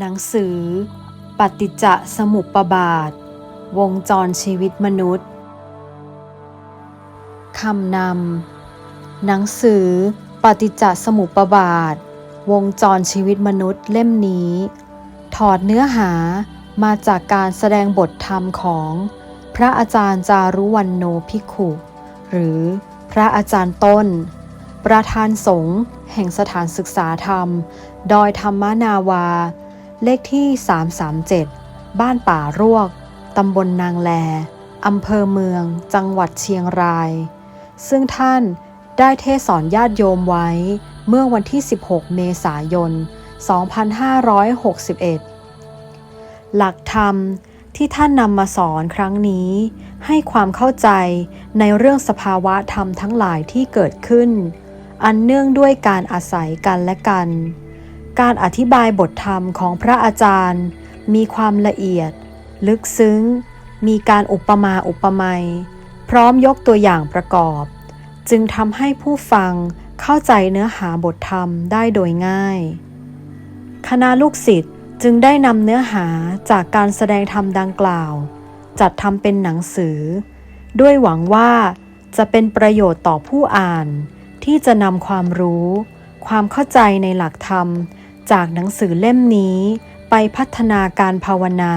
หนังสือ ปฏิจจสมุปบาท วงจรชีวิตมนุษย์คำนำหนังสือ ปฏิจจสมุปบาท วงจรชีวิตมนุษย์เล่มนี้ ถอดเนื้อหามาจากการแสดงบทธรรมของพระอาจารย์จารุวันโนภิขุ หรือพระอาจารย์ต้น ประธานสงฆ์แห่งสถานศึกษาธรรม ดอยธรรมนาวา เลขที่ 337 บ้านป่ารวก ตำบลนางแล อำเภอเมือง จังหวัดเชียงราย ซึ่งท่านได้เทศสอนญาติโยมไว้เมื่อวันที่ 16 เมษายน 2561 หลักธรรมที่ท่านนำมาสอนครั้งนี้ ให้ความเข้าใจในเรื่องสภาวะธรรมทั้งหลายที่เกิดขึ้น อันเนื่องด้วยการอาศัยกันและกัน การอธิบายบทธรรมของพระอาจารย์ มีความละเอียด ลึกซึ้ง มีการอุปมาอุปไมยพร้อมยกตัวอย่างประกอบ จึงทำให้ผู้ฟังเข้าใจเนื้อหาบทธรรมได้โดยง่าย คณะลูกศิษย์จึงได้นำเนื้อหาจากการแสดงธรรมดังกล่าว จัดทำเป็นหนังสือ ด้วยหวังว่าจะเป็นประโยชน์ต่อผู้อ่าน ที่จะนำความรู้ ความเข้าใจในหลักธรรม จากหนังสือเล่มนี้ไปพัฒนาการภาวนา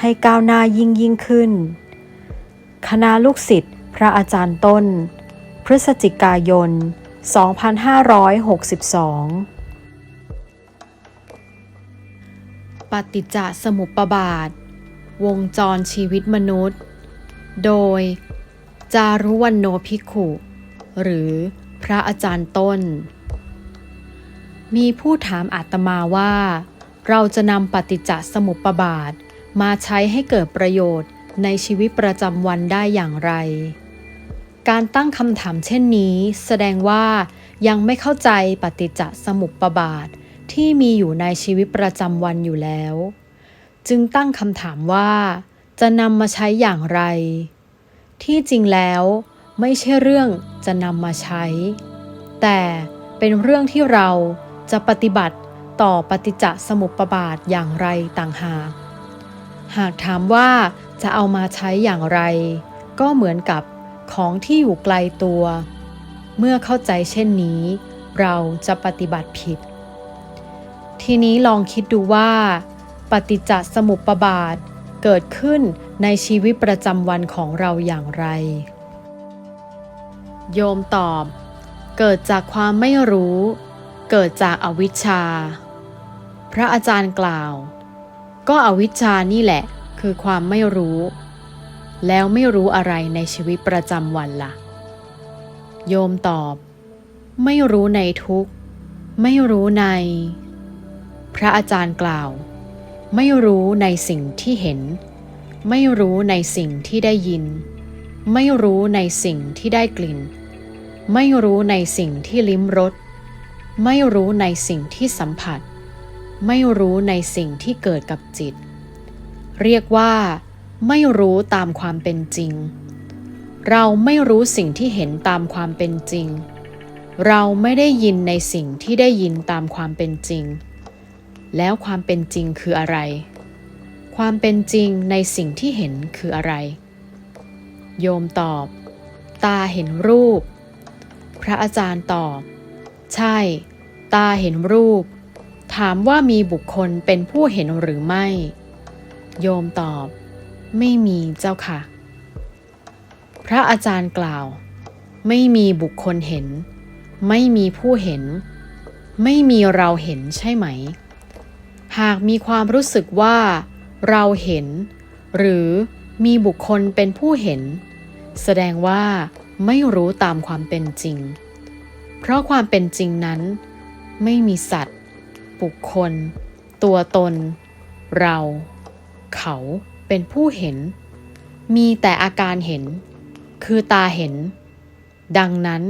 ให้ก้าวหน้ายิ่งยิ่งขึ้น คณะลูกศิษย์พระอาจารย์ต้น พฤศจิกายน 2562 ปฏิจจสมุปบาท วงจรชีวิตมนุษย์ โดย จารุวันโนภิกขุ หรือพระอาจารย์ต้น มีผู้ถามอาตมาว่า เราจะนำปฏิจจสมุปบาท มาใช้ให้เกิดประโยชน์ในชีวิตประจำวันได้อย่างไร การตั้งคำถามเช่นนี้แสดงว่ายังไม่เข้าใจปฏิจจสมุปบาทที่มีอยู่ในชีวิตประจำวันอยู่แล้ว จึงตั้งคำถามว่า จะนำมาใช้อย่างไร ที่จริงแล้วไม่ใช่เรื่องจะนำมาใช้ แต่เป็นเรื่องที่เรา จะปฏิบัติต่อปฏิจจสมุปบาทอย่างไรต่างหาก หากถามว่าจะเอามาใช้อย่างไร ก็เหมือนกับของที่อยู่ไกลตัว เมื่อเข้าใจเช่นนี้ เราจะปฏิบัติผิด ทีนี้ลองคิดดูว่า ปฏิจจสมุปบาทเกิดขึ้นในชีวิตประจำวันของเราอย่างไร โยมตอบ เกิดจากความไม่รู้ เกิดจากอวิชชา พระอาจารย์กล่าว ก็อวิชชานี่แหละคือความไม่รู้ แล้วไม่รู้อะไรในชีวิตประจำวันละ่ะ โยมตอบ ไม่รู้ในทุกไม่รู้ใน พระอาจารย์กล่าว ไม่รู้ในสิ่งที่เห็น ไม่รู้ในสิ่งที่ได้ยิน ไม่รู้ในสิ่งที่ได้กลิ่น ไม่รู้ในสิ่งที่ลิ้มรส ไม่รู้ในสิ่งที่สัมผัส ไม่รู้ในสิ่งที่เกิดกับจิต เรียกว่า ไม่รู้ตามความเป็นจริง เราไม่รู้สิ่งที่เห็นตามความเป็นจริง เราไม่ได้ยินในสิ่งที่ได้ยินตามความเป็นจริง แล้วความเป็นจริงคืออะไร ความเป็นจริงในสิ่งที่เห็นคืออะไร โยมตอบ ตาเห็นรูป พระอาจารย์ตอบ ใช่ ตาเห็นรูป ถามว่ามีบุคคลเป็นผู้เห็นหรือไม่ โยมตอบ ไม่มีเจ้าค่ะ พระอาจารย์กล่าว ไม่มีบุคคลเห็น ไม่มีผู้เห็น ไม่มีเราเห็นใช่ไหม หากมีความรู้สึกว่า เราเห็น หรือมีบุคคลเป็นผู้เห็น แสดงว่าไม่รู้ตามความเป็นจริง เพราะความเป็นจริงนั้น ไม่มีสัตว์ บุคคล ตัวตน เรา เขาเป็นผู้เห็น มีแต่อาการเห็น คือตาเห็น ดังนั้น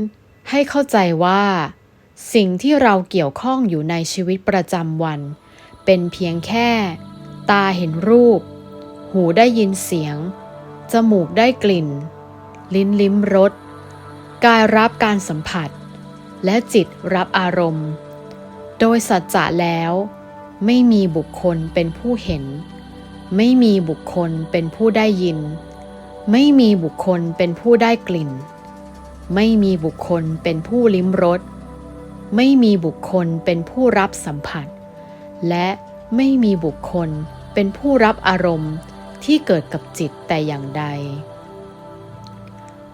ให้เข้าใจว่า สิ่งที่เราเกี่ยวข้องอยู่ในชีวิตประจำวัน เป็นเพียงแค่ ตาเห็นรูป หูได้ยินเสียง จมูกได้กลิ่น ลิ้นลิ้มรสกายรับการสัมผัส และจิตรับอารมณ์ โดยสัจจะแล้ว ไม่มีบุคคลเป็นผู้เห็น ไม่มีบุคคลเป็นผู้ได้ยิน ไม่มีบุคคลเป็นผู้ได้กลิ่น ไม่มีบุคคลเป็นผู้ลิ้มรสไม่มีบุคคลเป็นผู้รับสัมผัส และไม่มีบุคคลเป็นผู้รับอารมณ์ที่เกิดกับจิตแต่อย่างใด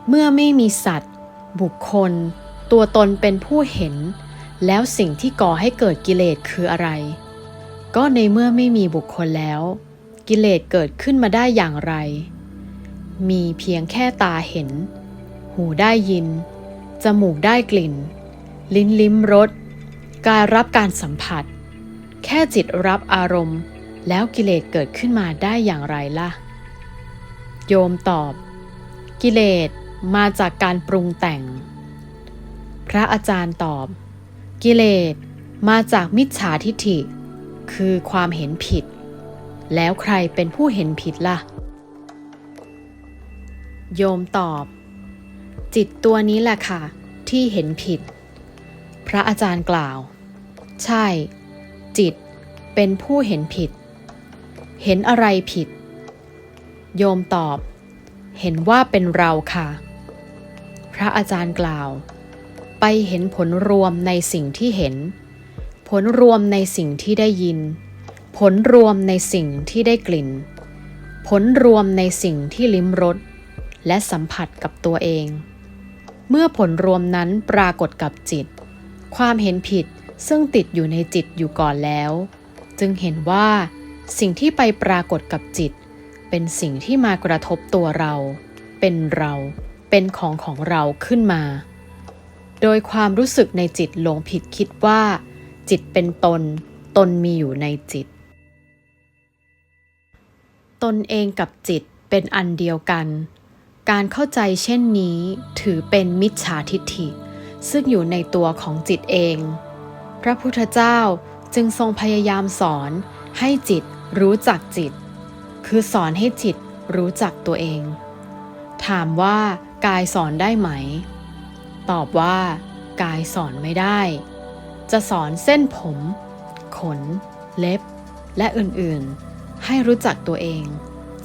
เมื่อไม่มีสัตว์ บุคคล ตัวตนเป็นผู้เห็น แล้วสิ่งที่ก่อให้เกิดกิเลสคืออะไร ก็ในเมื่อไม่มีบุคคลแล้ว กิเลสเกิดขึ้นมาได้อย่างไร มีเพียงแค่ตาเห็น หูได้ยิน จมูกได้กลิ่น ลิ้นลิ้มรสกายรับการสัมผัส แค่จิตรับอารมณ์ แล้วกิเลสเกิดขึ้นมาได้อย่างไรล่ะ โยมตอบ กิเลสมาจากการปรุงแต่ง พระอาจารย์ตอบ กิเลสมาจากมิจฉาทิฐิ คือความเห็นผิด แล้วใครเป็นผู้เห็นผิดล่ะ โยมตอบ จิตตัวนี้แหละค่ะ ที่เห็นผิด พระอาจารย์กล่าว ใช่ จิตเป็นผู้เห็นผิด เห็นอะไรผิด โยมตอบ เห็นว่าเป็นเราค่ะ พระอาจารย์กล่าว ไปเห็นผลรวมในสิ่งที่เห็น ผลรวมในสิ่งที่ได้ยิน ผลรวมในสิ่งที่ได้กลิ่น ผลรวมในสิ่งที่ลิ้มรสและสัมผัสกับตัวเอง เมื่อผลรวมนั้นปรากฏกับจิต ความเห็นผิดซึ่งติดอยู่ในจิตอยู่ก่อนแล้ว จึงเห็นว่า สิ่งที่ไปปรากฏกับจิต เป็นสิ่งที่มากระทบตัวเรา เป็นเรา เป็นของของเราขึ้นมา โดยความรู้สึกในจิตหลงผิดคิดว่า จิตเป็นตน ตนมีอยู่ในจิต ตนเองกับจิตเป็นอันเดียวกัน การเข้าใจเช่นนี้ถือเป็นมิจฉาทิฏฐิ ซึ่งอยู่ในตัวของจิตเอง พระพุทธเจ้าจึงทรงพยายามสอนให้จิตรู้จักจิต คือสอนให้จิตรู้จักตัวเอง ถามว่ากายสอนได้ไหม ตอบว่า กายสอนไม่ได้ จะสอนเส้นผม ขน เล็บ และอื่นๆ ให้รู้จักตัวเอง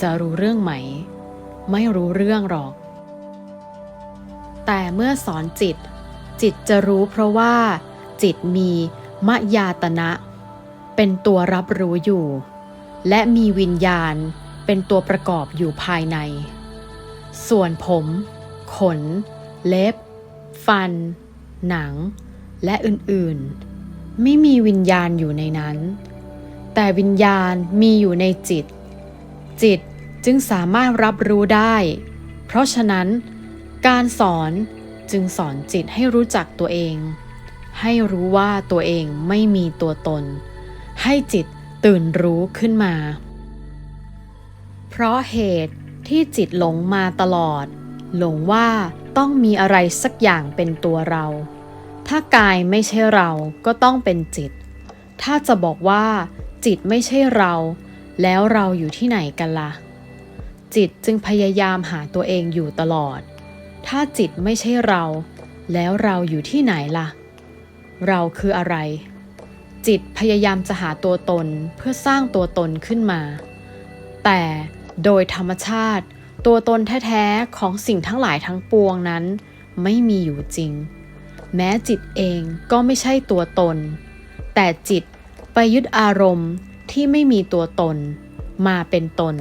จะรู้เรื่องไหม ไม่รู้เรื่องหรอก แต่เมื่อสอนจิต จิตจะรู้เพราะว่า จิตมีมยาตนะ เป็นตัวรับรู้อยู่ และมีวิญญาณเป็นตัวประกอบอยู่ภายใน ส่วนผม ขน เล็บ ฟัน หนัง และอื่นๆ ไม่มีวิญญาณอยู่ในนั้น แต่วิญญาณมีอยู่ในจิต จิตจึงสามารถรับรู้ได้ เพราะฉะนั้น การสอนจึงสอนจิตให้รู้จักตัวเอง ให้รู้ว่าตัวเองไม่มีตัวตน ให้จิตตื่นรู้ขึ้นมา เพราะเหตุที่จิตหลงมาตลอด หลงว่า ต้องมีอะไรสักอย่างเป็นตัวเรา ถ้ากายไม่ใช่เราก็ต้องเป็นจิต ถ้าจะบอกว่า จิตไม่ใช่เรา แล้วเราอยู่ที่ไหนกันละ่ะ จิตจึงพยายามหาตัวเองอยู่ตลอด ถ้าจิตไม่ใช่เรา แล้วเราอยู่ที่ไหนล่ะ เราคืออะไร จิตพยายามจะหาตัวตนเพื่อสร้างตัวตนขึ้นมา แต่โดยธรรมชาติ ตัวตนแท้ๆของสิ่งทั้งหลายทั้งปวงนั้น ไม่มีอยู่จริง แม้จิตเองก็ไม่ใช่ตัวตน แต่จิตไปยึดอารมณ์ที่ไม่มีตัวตนมาเป็นตน